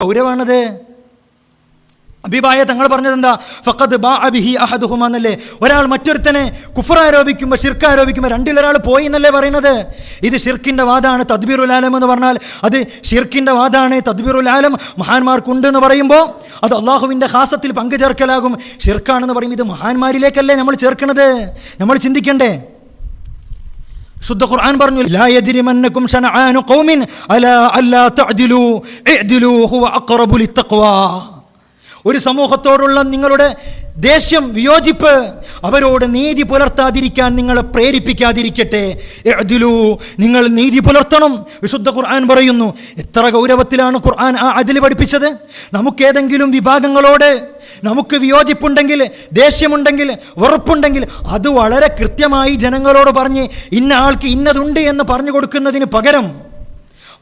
ഗൗരവാണത്. അഭിപായ തങ്ങൾ പറഞ്ഞത് എന്താ ഫഖദ് ബാ അബിഹി അഹദുഹുമ എന്നല്ലേ? ഒരാൾ മറ്റൊരുത്തനെ കുഫർ ആരോപിക്കുമ്പോൾ ഷിർക്ക് ആരോപിക്കുമ്പോൾ രണ്ടിലൊരാൾ പോയി എന്നല്ലേ പറയുന്നത്? ഇത് ഷിർക്കിന്റെ വാദമാണ് തദ്ബീറുൽ ആലം എന്ന് പറഞ്ഞാൽ അത് ഷിർക്കിന്റെ വാദമാണ് തദ്ബീറുൽ ആലം മഹാന്മാർക്കുണ്ട് എന്ന് പറയുമ്പോൾ അത് അള്ളാഹുവിന്റെ ഹാസത്തിൽ പങ്കുചേർക്കലാകും. ഷിർക്കാണെന്ന് പറയും ഇത് മഹാന്മാരിലേക്കല്ലേ നമ്മൾ ചേർക്കണത്? നമ്മൾ ചിന്തിക്കണ്ടേ? ശുദ്ധ ഖുർആൻ പറഞ്ഞു ലാ യജ്രിമന്നകും ശനആനു ഖൗമിൻ അലാ അല്ലാ തഅദിലു ഇഅദിലു ഹുവ അഖറബു ലിത്തഖ്വാ. ഒരു സമൂഹത്തോടുള്ള നിങ്ങളുടെ ദേഷ്യം വിയോജിപ്പ് അവരോട് നീതി പുലർത്താതിരിക്കാൻ നിങ്ങളെ പ്രേരിപ്പിക്കാതിരിക്കട്ടെ. അതിലു നിങ്ങൾ നീതി പുലർത്തണം. വിശുദ്ധ ഖുർആൻ പറയുന്നു എത്ര ഗൗരവത്തിലാണ് ഖുർആൻ ആ അതിൽ പഠിപ്പിച്ചത്? നമുക്കേതെങ്കിലും വിഭാഗങ്ങളോട് നമുക്ക് വിയോജിപ്പുണ്ടെങ്കിൽ ദേഷ്യമുണ്ടെങ്കിൽ ഉറപ്പുണ്ടെങ്കിൽ അത് വളരെ കൃത്യമായി ജനങ്ങളോട് പറഞ്ഞ് ഇന്ന ആൾക്ക് ഇന്നതുണ്ട് എന്ന് പറഞ്ഞു കൊടുക്കുന്നതിന് പകരം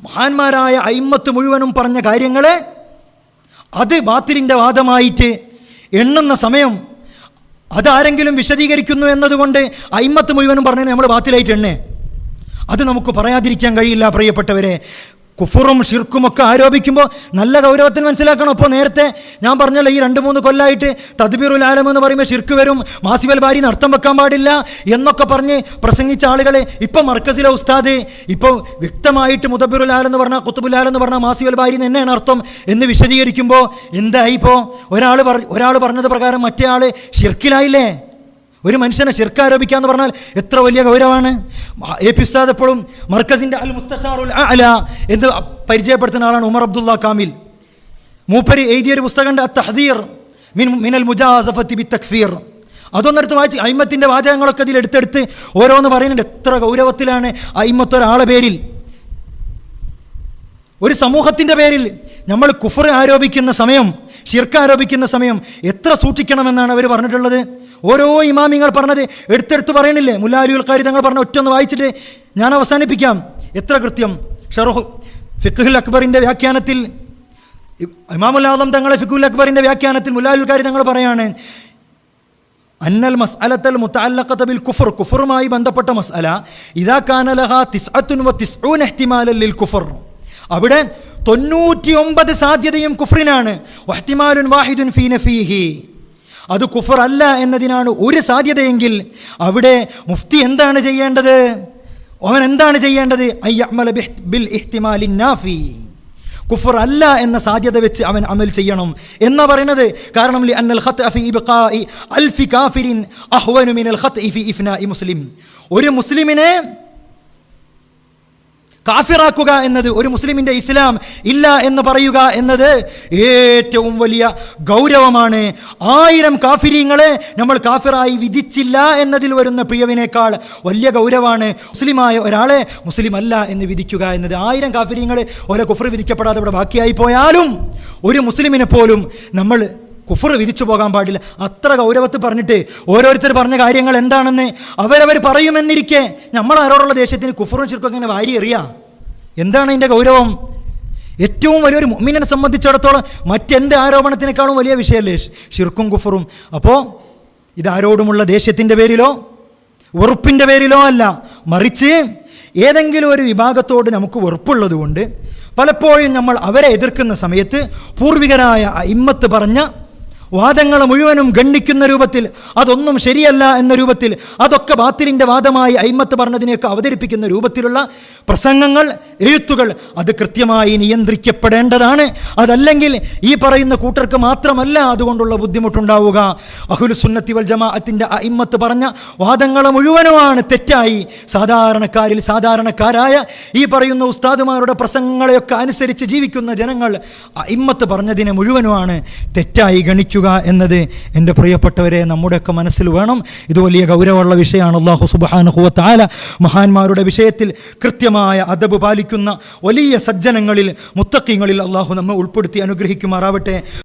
മഹാന്മാരായ അയിമ്മത്ത് മുഴുവനും പറഞ്ഞ കാര്യങ്ങൾ അത് ബാത്തിലിന്റെ വാദമായിട്ട് എണ്ണുന്ന സമയം അതാരെങ്കിലും വിശദീകരിക്കുന്നു എന്നതുകൊണ്ട് അയിമ്മത്ത് മുഴുവനും പറഞ്ഞത് നമ്മൾ ബാത്തിലായിട്ട് എണ്ണേ. അത് നമുക്ക് പറയാതിരിക്കാൻ കഴിയില്ല പ്രിയപ്പെട്ടവരെ. കുഫറും ഷിർക്കുമൊക്കെ ആരോപിക്കുമ്പോൾ നല്ല ഗൗരവത്തിൽ മനസ്സിലാക്കണം. അപ്പോൾ നേരത്തെ ഞാൻ പറഞ്ഞല്ലോ ഈ രണ്ട് മൂന്ന് കൊല്ലമായിട്ട് തദ്ബീറുൽ ആലം എന്ന് പറയുമ്പോൾ ഷിർക്ക് വരും മാസിവൽ ബാരിന്ന് അർത്ഥം വെക്കാൻ പാടില്ല എന്നൊക്കെ പറഞ്ഞ് പ്രസംഗിച്ച ആളുകളെ ഇപ്പം മർക്കസിലെ ഉസ്താദ് ഇപ്പോൾ വ്യക്തമായിട്ട് മുതബിറുൽ ആലം എന്ന് പറഞ്ഞാൽ കുത്തുബുലാൽ എന്ന് പറഞ്ഞാൽ ബാരി എന്ന് തന്നെയാണ് അർത്ഥം എന്ന് വിശദീകരിക്കുമ്പോൾ എന്തായി ഇപ്പോൾ ഒരാൾ പറ ഒരാൾ പറഞ്ഞത് പ്രകാരം മറ്റേ ആൾ ഷിർക്കിലായില്ലേ? ഒരു മനുഷ്യനെ ശിർക്ക് ആരോപിക്കുക എന്ന് പറഞ്ഞാൽ എത്ര വലിയ ഗൗരവമാണ്? എ പി ഉസ്താദ് എപ്പോഴും മർക്കസിന്റെ അൽ മുസ്തഷാറുൽ അല എന്ന് പരിചയപ്പെടുത്തുന്ന ആളാണ് ഉമർ അബ്ദുള്ള കാമിൽ. മൂപ്പര് എഴുതിയൊരു പുസ്തകമുണ്ട് അ തഹദീർ മിൻ മിനൽ മുജാസഫത്തി ബി തക്ഫീർ അതൊന്നെടുത്ത് വായിച്ച് അയിമത്തിന്റെ വാചകങ്ങളൊക്കെ ഇതിൽ എടുത്തെടുത്ത് ഓരോന്ന് പറയുന്നുണ്ട്. എത്ര ഗൗരവത്തിലാണ് അയിമത്ത് ഒരാളെ പേരിൽ. ഒരു സമൂഹത്തിന്റെ പേരിൽ നമ്മൾ കുഫർ ആരോപിക്കുന്ന സമയം ഷിർക്ക് ആരോപിക്കുന്ന സമയം എത്ര സൂക്ഷിക്കണമെന്നാണ് അവർ പറഞ്ഞിട്ടുള്ളത്? ഓരോ ഇമാമിങ്ങൾ പറഞ്ഞത് എടുത്തെടുത്ത് പറയണില്ലേ? മുല്ലാലി ഉൽക്കാരി തങ്ങൾ പറഞ്ഞ ഒറ്റ ഒന്ന് വായിച്ചിട്ട് ഞാൻ അവസാനിപ്പിക്കാം. എത്ര കൃത്യം? ഷെറുഹ് ഫിഖുൽ അക്ബറിന്റെ വ്യാഖ്യാനത്തിൽ ഇമാമുൽ ആദം തങ്ങളെ ഫിഖുൽ അക്ബറിന്റെ വ്യാഖ്യാനത്തിൽ മുല്ലാലി ഉൽക്കാരി തങ്ങൾ പറയാണ് അന്നൽ മസ് അലത്തൽ ബിൽ കുഫർ. കുഫറുമായി ബന്ധപ്പെട്ട മസ് അല ഇതാ കാനലഹ തിസ്അത്തുൻ വ ലിൽ കുഫർ. അവിടെ തൊണ്ണൂറ്റിയൊമ്പത് സാധ്യതയും കുഫറിനാണ്. വഹ്തിമാലുൻ വാഹിദുൻ ഫീ നഫീഹി അത് കുഫർ അല്ല എന്നതിനാണ് ഒരു സാധ്യതയെങ്കിൽ അവിടെ മുഫ്തി എന്താണ് ചെയ്യേണ്ടത്? അവൻ എന്താണ് ചെയ്യേണ്ടത്? ബിൽ നാഫി. കുഫർ അല്ല എന്ന സാധ്യത വെച്ച് അവൻ അമൽ ചെയ്യണം എന്ന് പറയുന്നത് കാരണം അൽഫി കാഫിരിൻ അഹ്വനു മിനൽ ഖത്ഇ ഫി ഇഫ്നാഇ മുസ്ലിം. ഒരു മുസ്ലിമിനെ കാഫിറാക്കുക എന്നത് ഒരു മുസ്ലിമിന്റെ ഇസ്ലാം ഇല്ല എന്ന് പറയുക എന്നത് ഏറ്റവും വലിയ ഗൗരവമാണ്. ആയിരം കാഫിരിങ്ങളെ നമ്മൾ കാഫിറായി വിധിച്ചില്ല എന്നതിൽ വരുന്ന പ്രിയവിനേക്കാൾ വലിയ ഗൗരവമാണ് മുസ്ലിമായ ഒരാളെ മുസ്ലിം അല്ല എന്ന് വിധിക്കുക എന്നത്. ആയിരം കാഫിര്യങ്ങൾ ഓരോ കുഫർ വിധിക്കപ്പെടാതെ ഇവിടെ ബാക്കിയായി പോയാലും ഒരു മുസ്ലിമിനെ പോലും നമ്മൾ കുഫർ വിധിച്ചു പോകാൻ പാടില്ല. അത്ര ഗൗരവത്തിൽ പറഞ്ഞിട്ട് ഓരോരുത്തർ പറഞ്ഞ കാര്യങ്ങൾ എന്താണെന്ന് അവരവർ പറയുമെന്നിരിക്കെ നമ്മൾ ആരോടുള്ള ദേഷ്യത്തിന് കുഫറും ശിർക്കും ഇങ്ങനെ വാരി എറിയാം. എന്താണ് അതിന്റെ ഗൗരവം? ഏറ്റവും വലിയൊരു മുമ്മിനെ സംബന്ധിച്ചിടത്തോളം മറ്റെന്ത് ആരോപണത്തിനേക്കാളും വലിയ വിഷയമല്ലേ? ഷിർക്കും കുഫറും. അപ്പോൾ ഇതാരോടുമുള്ള ദേഷ്യത്തിന്റെ പേരിലോ വെറുപ്പിന്റെ പേരിലോ അല്ല. മറിച്ച് ഏതെങ്കിലും ഒരു വിഭാഗത്തോട് നമുക്ക് വെറുപ്പുള്ളതുകൊണ്ട് പലപ്പോഴും നമ്മൾ അവരെ എതിർക്കുന്ന സമയത്ത് പൂർവികരായ ഇമ്മത്ത് പറഞ്ഞ വാദങ്ങളെ മുഴുവനും ഗണ്ണിക്കുന്ന രൂപത്തിൽ അതൊന്നും ശരിയല്ല എന്ന രൂപത്തിൽ അതൊക്കെ ബാത്തിലിന്റെ വാദമായി അയിമത്ത് പറഞ്ഞതിനെയൊക്കെ അവതരിപ്പിക്കുന്ന രൂപത്തിലുള്ള പ്രസംഗങ്ങൾ എഴുത്തുകൾ അത് കൃത്യമായി നിയന്ത്രിക്കപ്പെടേണ്ടതാണ്. അതല്ലെങ്കിൽ ഈ പറയുന്ന കൂട്ടർക്ക് മാത്രമല്ല അതുകൊണ്ടുള്ള ബുദ്ധിമുട്ടുണ്ടാവുക. അഹുൽ സുന്നത്തി വൽ ജമാഅത്തിന്റെ അയിമത്ത് പറഞ്ഞ വാദങ്ങൾ മുഴുവനുമാണ് തെറ്റായി. സാധാരണക്കാരിൽ സാധാരണക്കാരായ ഈ പറയുന്ന ഉസ്താദുമാരുടെ പ്രസംഗങ്ങളെയൊക്കെ അനുസരിച്ച് ജീവിക്കുന്ന ജനങ്ങൾ അയിമത്ത് പറഞ്ഞതിനെ മുഴുവനുമാണ് തെറ്റായി ഗണിക്കുക. എന്നത് എന്റെ പ്രിയപ്പെട്ടവരെ നമ്മുടെയൊക്കെ മനസ്സിൽ വേണം. ഇത് വലിയ ഗൗരവമുള്ള വിഷയമാണ്. അള്ളാഹു സുബാനുഹുവത്തായ മഹാന്മാരുടെ വിഷയത്തിൽ കൃത്യമായ അദബ് പാലിക്കുന്ന വലിയ സജ്ജനങ്ങളിൽ മുത്തക്കിങ്ങളിൽ അള്ളാഹു നമ്മെ ഉൾപ്പെടുത്തി അനുഗ്രഹിക്കുമാറാവട്ടെ.